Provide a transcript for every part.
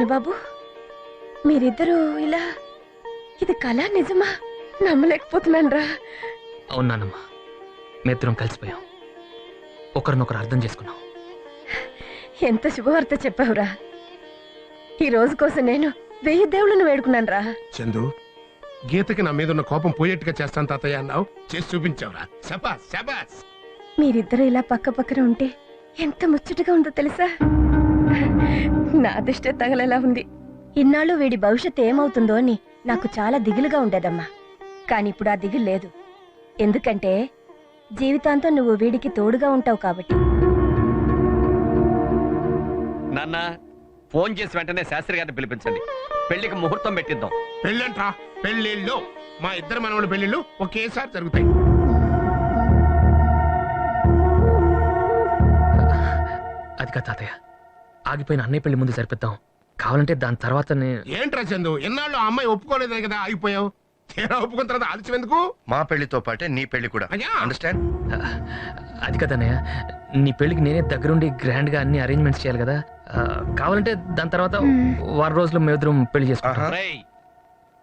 చిన్నబాబు మీరిద్దరూ ఇలా ఇది కళ నిజమా? నమ్మలేకపోతున్నాను రా అవునానమ్మా మేమిద్దరం కలిసిపోయాం. ఒకరినొకరు అర్థం చేసుకున్నాం. ఎంత శుభవార్త చెప్పావురా. ఈ రోజు కోసం నేను వెయ్యి దేవుళ్ళను వేడుకున్నాను రా చందు గీతకి నా మీద ఉన్న కోపం పోయేట్టుగా చేస్తాను తాతయ్య అన్నావు. చేసి చూపించావురా. శబాస్ శబాస్. మీరిద్దరూ ఇలా పక్క పక్కన ఉంటే ఎంత ముచ్చటగా ఉందో తెలుసా? నా అదిష్టే తగలేలా ఉంది. ఇన్నాళ్ళు వీడి భవిష్యత్ ఏమవుతుందో అని నాకు చాలా దిగులుగా ఉండేదమ్మా. కాని ఇప్పుడు ఆ దిగులు లేదు. ఎందుకంటే జీవితాంతం నువ్వు వీడికి తోడుగా ఉంటావు కాబట్టి. నాన్న ఫోన్ చేసి వెంటనే శాస్త్రి గారిని పిలిపించండి. పెళ్ళికి ముహూర్తం పెట్టిద్దాం. పెళ్ళంట్రా? పెళ్ళిళ్ళు? మా ఇద్దరు మనవల పెళ్ళిళ్ళు ఒకేసారి జరుగుతాయి. అది కాదు తాతయ్య. ఆగిపోయిన అన్నయ్య పెళ్ళి ముందు సరిపిద్దాం కావాలంటే దాని తర్వాత ఏంట్రా చందు? ఎన్నాళ్ళు ఆ అమ్మాయి ఒప్పుకోలేదే కదా ఆగిపోయావు? తీరా ఒప్పుకున్న తర్వాత ఆలస్యం ఎందుకు? మా పెళ్ళితో పాటే నీ పెళ్ళి కూడా. అయ్యా. అండర్స్టాండ్ అది కదన్నయ్య నీ పెళ్ళికి నేనే దగ్గరుండి గ్రాండ్గా అన్ని అరేంజ్మెంట్స్ చేయాలి కదా. ఆ, కావాలంటే దాని తర్వాత వారం రోజులు మేమిద్దరం పెళ్ళి చేసుకుంటాం.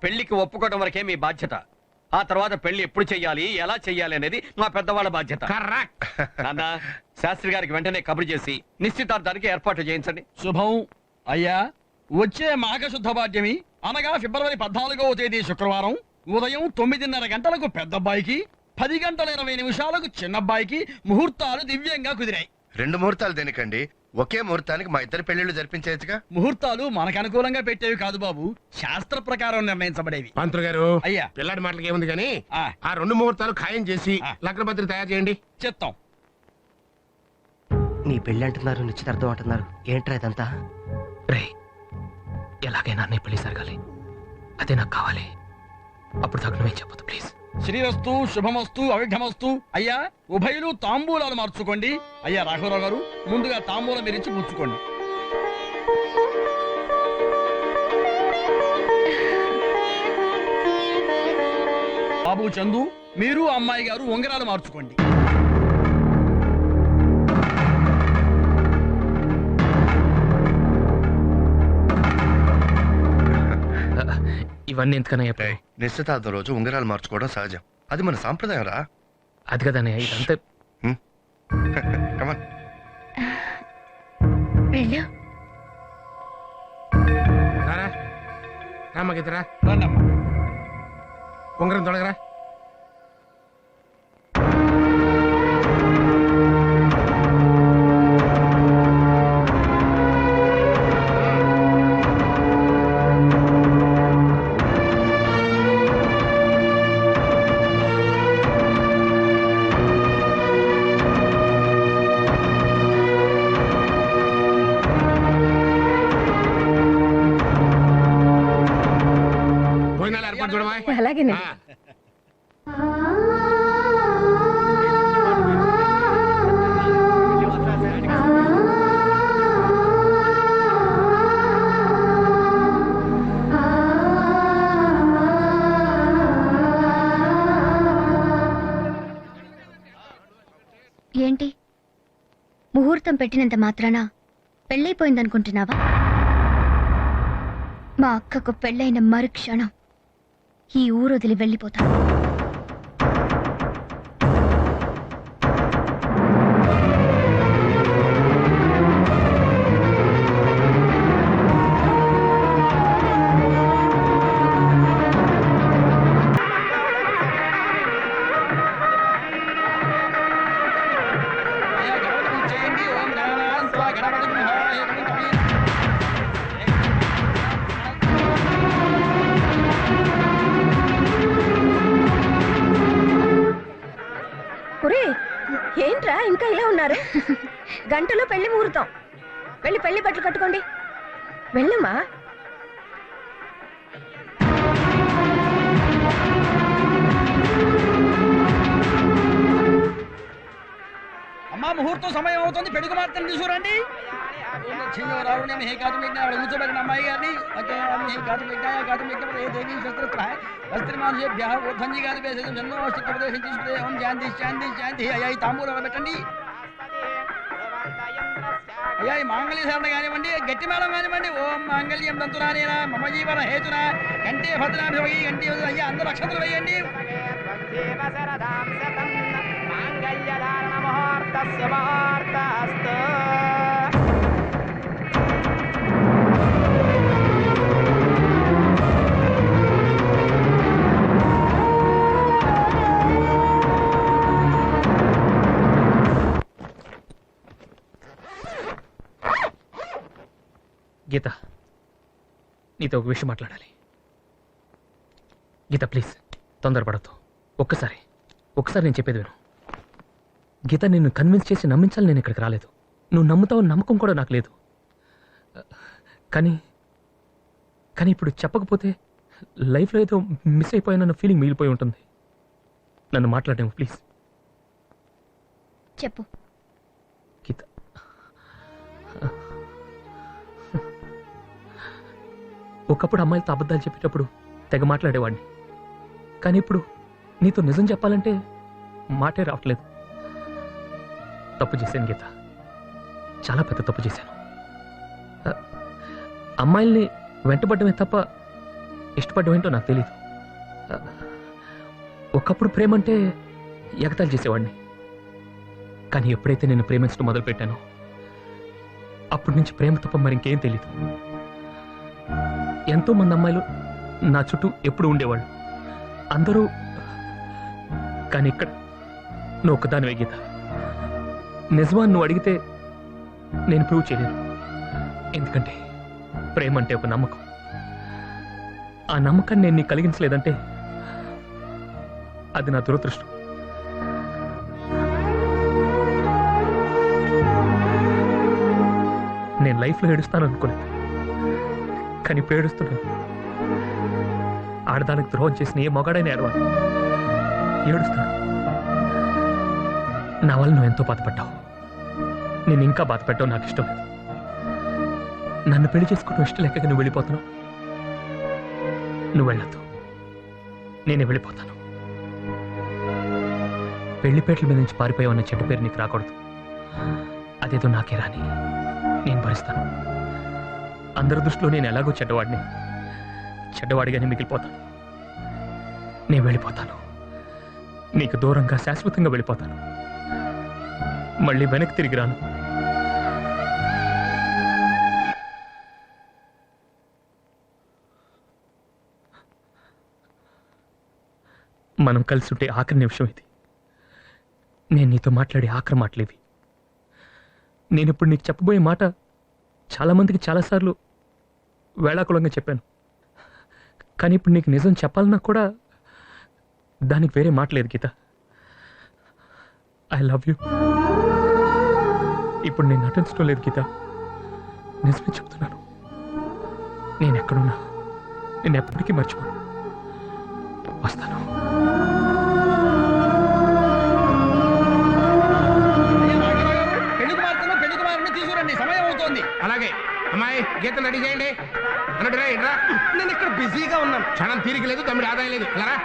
పెళ్ళికి ఒప్పుకోవడం వరకే మీ బాధ్యత. ఆ తర్వాత పెళ్ళి ఎప్పుడు చెయ్యాలి ఎలా చెయ్యాలి అనేది మా పెద్దవాళ్ళ బాధ్యత. కరెక్ట్. నాన్న శాస్త్రి గారికి వెంటనే కబురు చేసి నిశ్చితార్థానికి ఏర్పాట్లు చేయించండి. శుభం. అయ్యా వచ్చే మాఘశుద్ధ పాడ్యమి అనగా ఫిబ్రవరి పద్నాలుగవ తేదీ శుక్రవారం ఉదయం తొమ్మిదిన్నర గంటలకు పెద్దబ్బాయికి పది గంటల ఇరవై నిమిషాలకు చిన్నబ్బాయికి ముహూర్తాలు దివ్యంగా కుదిరాయి. రెండు ముహూర్తాలు దేనికండి? ఒకే ముహూర్తానికి మా ఇద్దరి పెళ్ళిళ్ళు జరిపించేయచ్చుగా? ముహూర్తాలు మనకు అనుకూలంగా పెట్టేవి కాదు బాబు. శాస్త్ర ప్రకారం నిర్ణయించబడేవి. పంతులు గారు అయ్యా. పిల్లాడి మాటలకి ఏముంది కానీ ఆ. ఆ రెండు ముహూర్తాలు ఖాయం చేసి ఆ. లగ్నపత్రిక తయారు చేయండి. చిత్తం నీ పెళ్ళి అంటున్నారు నిశ్చితార్థం అంటున్నారు. ఏంట్రా ఇదంతా? రే ఎలాగైనా అన్నయ్య పెళ్ళి జరగాలి. అదే నాకు కావాలి. అప్పుడు తగ్గ నువ్వేం చెప్పదు ప్లీజ్ శ్రీరస్తు శుభమస్తు అవిఘ్నమస్తు. అయ్యా ఉభయులు తాంబూలాలు మార్చుకోండి. అయ్యా రాఘవరావు గారు ముందుగా తాంబూలం మీరించి పుచ్చుకోండి. బాబు చందు మీరు అమ్మాయి గారు ఉంగరాలు మార్చుకోండి. ఇవన్నీ ఎందుకన్నా రేయ్, చెప్పావు నిశ్చితార్థం రోజు ఉంగరాలు మార్చుకోవడం సహజం. అది మన సాంప్రదాయం రా. అది కదన్నయ్య ఇదంతా కమన్ వెళ్ళు. ఉంగరం తొడగరా? పెట్టినంత మాత్రాన పెళ్ళైపోయిందనుకుంటున్నావా? మా అక్కకు పెళ్ళైన మరుక్షణం ఈ ఊరు వదిలి వెళ్ళిపోతాను. ఏంట్రా ఇంకా ఇలా ఉన్నారు? గంటలో పెళ్ళి ముహూర్తం. వెళ్ళి పెళ్ళి బట్టలు కట్టుకోండి. వెళ్ళమ్మా. అమ్మా ముహూర్తం సమయం అవుతుంది. పెడుగు మాత్రం తీసుకురండి. కూర్చోబెట్టిన అమ్మాయి గారిని. వస్త్రమానుషేభ్య ఊర్ధ్వంజి గారి వేసేది ఎన్నో ప్రదేశం తీసుకునే ఓం శాంతి శాంతి శాంతి. అయ్యా ఈ తాంబూలం పెట్టండి. అయ్యా ఈ మాంగళ్య ధారణ కానివ్వండి గట్టి మేళం కానివ్వండి. ఓం మాంగళ్యం దంతురానేనా మమ జీవన హేతున. కంటే భద్రాభిమగి కంటే అయ్యా అందరూ అక్షతలు వేయండి. గీత నీతో ఒక విషయం మాట్లాడాలి. గీత ప్లీజ్ తొందరపడద్దు. ఒక్కసారి ఒక్కసారి నేను చెప్పేది విను. గీత నిన్ను కన్విన్స్ చేసి నమ్మించాలి నేను ఇక్కడికి రాలేదు. నువ్వు నమ్ముతావు నమ్మకం కూడా నాకు లేదు. కానీ కానీ ఇప్పుడు చెప్పకపోతే లైఫ్లో ఏదో మిస్ అయిపోయానన్న ఫీలింగ్ మిగిలిపోయి ఉంటుంది. నన్ను మాట్లాడేము ప్లీజ్. చెప్పు. ఒకప్పుడు అమ్మాయిలతో అబద్ధాలు చెప్పేటప్పుడు తెగ మాట్లాడేవాడిని. కానీ ఇప్పుడు నీతో నిజం చెప్పాలంటే మాటే రావట్లేదు. తప్పు చేశాను గీత. చాలా పెద్ద తప్పు చేశాను. అమ్మాయిల్ని వెంటబడ్డమే తప్ప ఇష్టపడ్డం ఏంటో నాకు తెలియదు ఒకప్పుడు ప్రేమ అంటే ఎగతాలు చేసేవాడిని. కానీ ఎప్పుడైతే నేను ప్రేమించడం మొదలుపెట్టానో అప్పటి నుంచి ప్రేమ తప్ప మరి ఇంకేం తెలియదు ఎంతో మంది అమ్మాయిలు నా చుట్టూ ఎప్పుడు ఉండేవాళ్ళు. అందరూ కానీ ఇక్కడ నువ్వు ఒక్కదానివే గీత. నిజమాన్ని నువ్వు అడిగితే నేను ప్రూవ్ చేయలేను. ఎందుకంటే ప్రేమ అంటే ఒక నమ్మకం. ఆ నమ్మకాన్ని నేను నీకు కలిగించలేదంటే అది నా దురదృష్టం. నేను లైఫ్లో ఏడుస్తాను అనుకోలేదు కానీ ఇప్పుడు ఆడదానికి ద్రోహం చేసిన ఏ మొగాడైనా ఏడవాలి ఏడుస్తాను నా వల్ల నువ్వు ఎంతో బాధపడ్డావు. నేను ఇంకా బాధపెట్టావు నాకు ఇష్టం లేదు. నన్ను పెళ్ళి చేసుకోవడం ఇష్టం లేక నువ్వు వెళ్ళిపోతున్నావు. నువ్వు వెళ్ళొద్దు. నేనే వెళ్ళిపోతాను. పెళ్ళిపేటల మీద నుంచి పారిపోయావన్న చెడ్డ పేరు నీకు రాకూడదు. అదేదో నాకే రాని. నేను భరిస్తాను. అందరి దృష్టిలో నేను ఎలాగో చెడ్డవాడిని. చెడ్డవాడిగానే మిగిలిపోతాను. నేను వెళ్ళిపోతాను. నీకు దూరంగా శాశ్వతంగా వెళ్ళిపోతాను. మళ్ళీ వెనక్కి తిరిగి రాను. మనం కలిసి ఉంటే ఆఖరి నిమిషం ఇది. నేను నీతో మాట్లాడే ఆఖరి మాటలేవి. నేను ఇప్పుడు నీకు చెప్పబోయే మాట చాలామందికి చాలాసార్లు వేళాకులంగా చెప్పాను. కానీ ఇప్పుడు నీకు నిజం చెప్పాలన్నా కూడా దానికి వేరే మాట లేదు గీత. ఐ లవ్ యూ ఇప్పుడు నేను నటించడం లేదు గీత. నిజమే చెప్తున్నాను. నేను ఎక్కడున్నా? నేను ఎప్పటికీ మర్చిపోను. వస్తాను. అలాగే. అమ్మాయి గీత రెడీ చేయండి. అన్నట్టు రా ఇట్రా. నేను ఇక్కడ బిజీగా ఉన్నాను. క్షణం తీరిక లేదు తమ్ముడు ఆదాయం లేదు. ఇలా రా.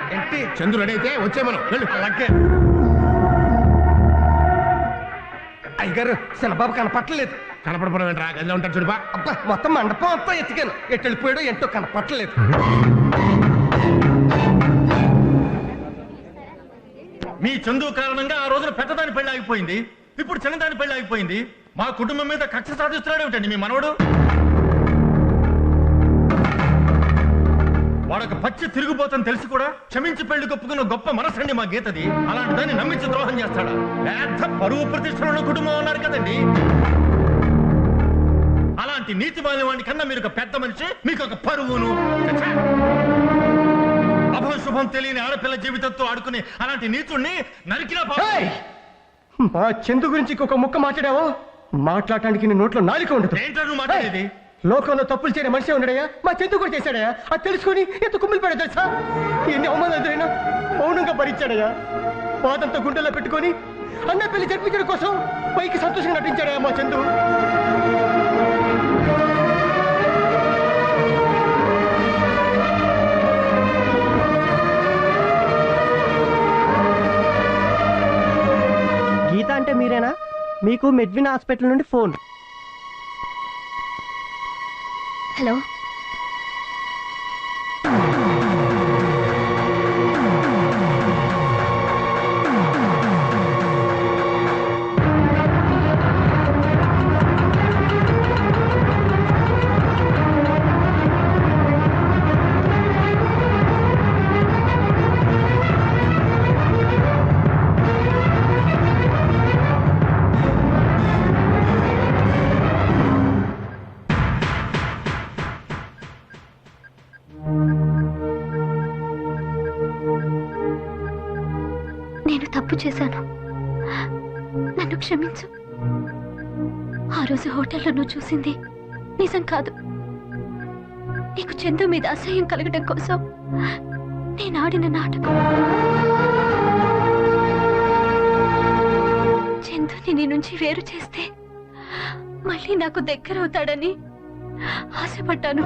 చందు రెడీ అయితే వచ్చే మనం. వెళ్ళు. అలాగే. అయ్యగారు శనబాబు కనపట్టలేదు కనపడపడం ఏంట్రా? గదిలో ఉంటాడు చూడుపా అబ్బా మొత్తం మండపం అంతా ఎత్తికాను ఎటు వెళ్ళిపోయాడో ఏంటో కనపట్టలేదు మీ చందు కారణంగా ఆ రోజున పెద్దదాని పెళ్ళి ఆగిపోయింది. ఇప్పుడు చిన్నదాని పెళ్ళి ఆగిపోయింది. మా కుటుంబం మీద కక్ష సాధిస్తున్నాడు ఏమిటండి మీ మనవడు? వాడొక పచ్చి తిరిగిపోతాను తెలిసి కూడా క్షమించి పెళ్ళి కొప్పుకున్న గొప్ప మనసండి మా గీతది. అలాంటి దాన్ని నమ్మించి ద్రోహం చేస్తాడా? పెద్ద పరువు ప్రతిష్టలున్న కుటుంబం ఉన్నారు కదండి. అలాంటి నీతి వాడిని కన్నా మీరు ఒక పెద్ద మనిషి మీకు ఒక పరువును. అభం శుభం తెలియని ఆడపిల్ల జీవితంతో ఆడుకునే అలాంటి నీతుణ్ణి నరికినా మా చందు గురించి ఒక ముక్క మాట్లాడావో? మాట్లాడటానికి నీ నోట్లో నాలుక ఉండదు. ఏంటో నువ్వు మాట్లాడేది? లోకంలో తప్పులు చేయని మనిషి ఉన్నాడయ్యా. మా చందు కూడా చేశాడయ్యా. అది తెలుసుకొని ఎంత కుమ్మిలి పడా తెలుసా? ఎన్ని అవమానాలు ఎదురైనా మౌనంగా భరించాడయ్యా. పాదంతో గుండెల్లో పెట్టుకొని అన్న పెళ్ళి జరిపించడం కోసం పైకి సంతోషంగా నటించాడయ్యా మా చందు. గీత అంటే మీరేనా? మీకు మెడ్విన్ హాస్పిటల్ నుండి ఫోన్. హలో తప్పు చేశాను. నన్ను క్షమించు. ఆ రోజు హోటల్లో నువ్వు చూసింది నిజం కాదు. నీకు చందు మీద అసహ్యం కలగడం కోసం నేను ఆడిన నాటకం. చందుని నీ నుంచి వేరు చేస్తే మళ్ళీ నాకు దగ్గర అవుతాడని ఆశపడ్డాను.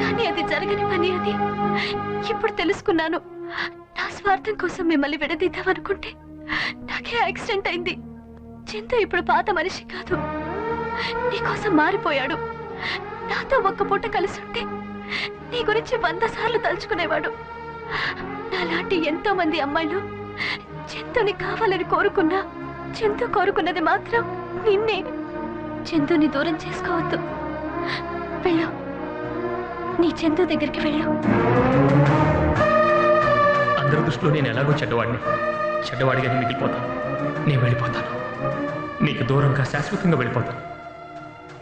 కానీ అది జరగని పని అని ఇప్పుడు తెలుసుకున్నాను. నా స్వార్థం కోసం మిమ్మల్ని విడదీద్దామనుకుంటే నాకే యాక్సిడెంట్ అయింది. చింత ఇప్పుడు పాత మనిషి కాదు. నీకోసం మారిపోయాడు. నాతో ఒక్క పూట కలిసి నీ గురించి వంద సార్లు తలుచుకునేవాడు. నాలాంటి ఎంతో మంది అమ్మాయిలు చింతని కావాలని కోరుకున్నా చింత కోరుకున్నది మాత్రం నిన్నే. చందుని దూరం చేసుకోవద్దు. వెళ్ళు. నీ చందు దగ్గరికి వెళ్ళు. అందరి దృష్టిలో నేను ఎలాగో చెడ్డవాడిని. చెడ్డవాడిగా నేను మిగిలిపోతాను నేను వెళ్ళిపోతాను. నీకు దూరంగా శాశ్వతంగా వెళ్ళిపోతాను.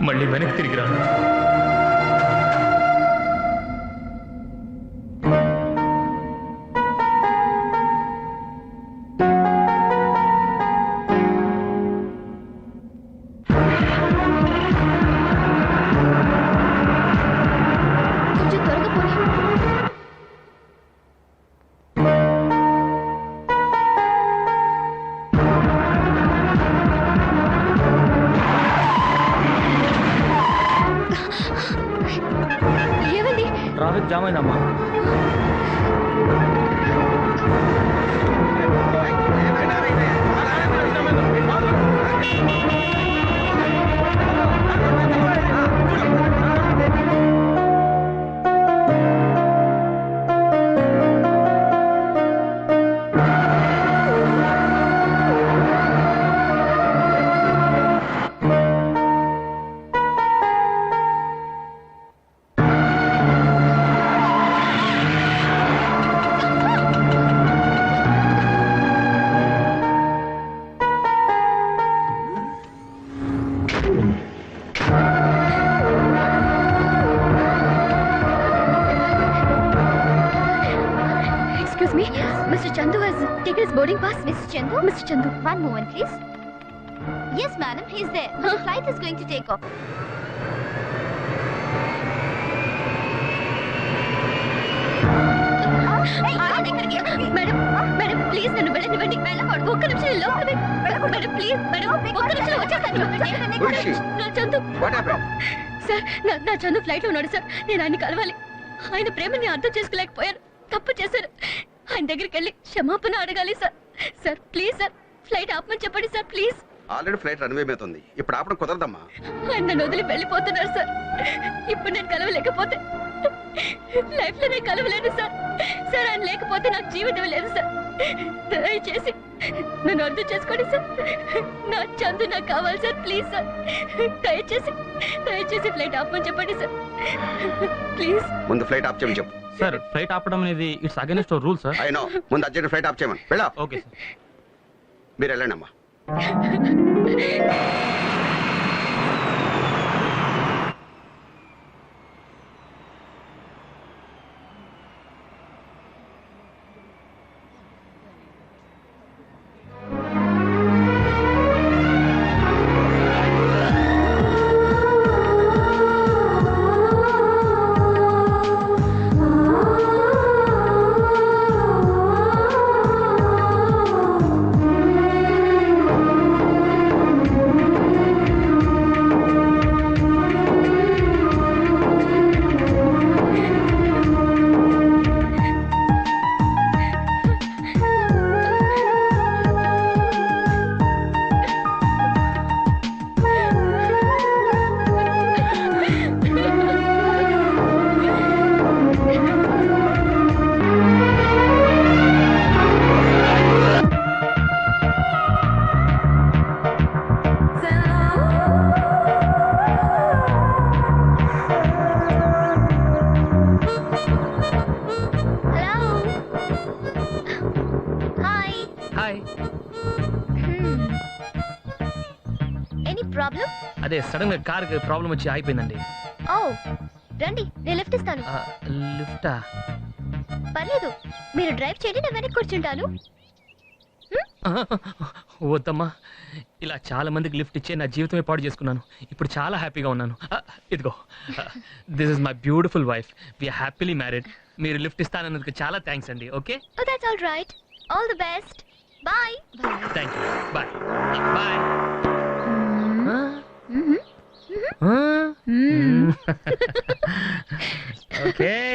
మళ్ళీ వెనక్కి తిరిగి రాను. Mr. Chandu has taken his boarding pass. Mr. Chandu? Mr. Chandu. One moment, please. Yes, madam, he's there. The flight is going to take off. Madam madam please నన్ను వెళ్ళనివ్వండి వెళ్ళకూడదు ఒక్క నిమిషం లోపల మేడం ప్లీజ్ మేడం ఒక్క నిమిషం వచ్చేసాను నా చందు సార్ నా నా చందు ఫ్లైట్లో ఉన్నాడు సార్ నేను ఆయన కలవాలి ఆయన ప్రేమని అర్థం చేసుకోలేకపోయాను తప్పు చేశారు ఆయన దగ్గరికి వెళ్ళి క్షమాపణ అడగాలి sir. Sir please sir. Flight ఆపమని చెప్పండి sir please. Already flight runway మీద ఉంది ఇప్పుడు ఆపడం కుదరదమ్మా. ఆయన నన్ను వదిలి వెళ్ళిపోతున్నారు సార్. ఇప్పుడు నేను కలవలేకపోతే లైఫ్లో నేను కలవలేను సార్. సార్ ఆయన లేకపోతే నాకు జీవితం లేదు సార్. దయచేసి నన్ను అర్థం చేసుకోండి సార్. నా చందు నాకు కావాలి సార్. Please sir. దయచేసి దయచేసి ఫ్లైట్ ఆపమని చెప్పండి సార్. ప్లీజ్. ముందు ఫ్లైట్ ఆఫ్ చేయమని చెప్పు. సార్ ఫ్లైట్ ఆపడం అనేది ఇట్స్ అగేనెస్ట్ రూల్ సార్. అయినో ముందు అర్జెంట్ ఫ్లైట్ ఆఫ్ చేయమని. వెళ్ళా? Okay sir. మీరు వెళ్ళండి అమ్మా సడన్గా కార్ ప్రాబ్లం వచ్చి ఆగిపోయిందండి. ఓ రండి నేను లిఫ్ట్ ఇస్తాను. లిఫ్టా? పర్లేదు మీరు డ్రైవ్ చేయండి నేను వెనక్కి కూర్చుంటాను. వద్దమ్మా. ఇలా చాలా మందికి లిఫ్ట్ ఇచ్చే నా జీవితమే పాడు చేసుకున్నాను. ఇప్పుడు చాలా హ్యాపీగా ఉన్నాను. ఇదిగో. This is my beautiful wife. We happily married. మీరు లిఫ్ట్ ఇస్తానన్నందుకు చాలా థ్యాంక్స్ అండి okay? That's all right all the best bye thank you bye bye okay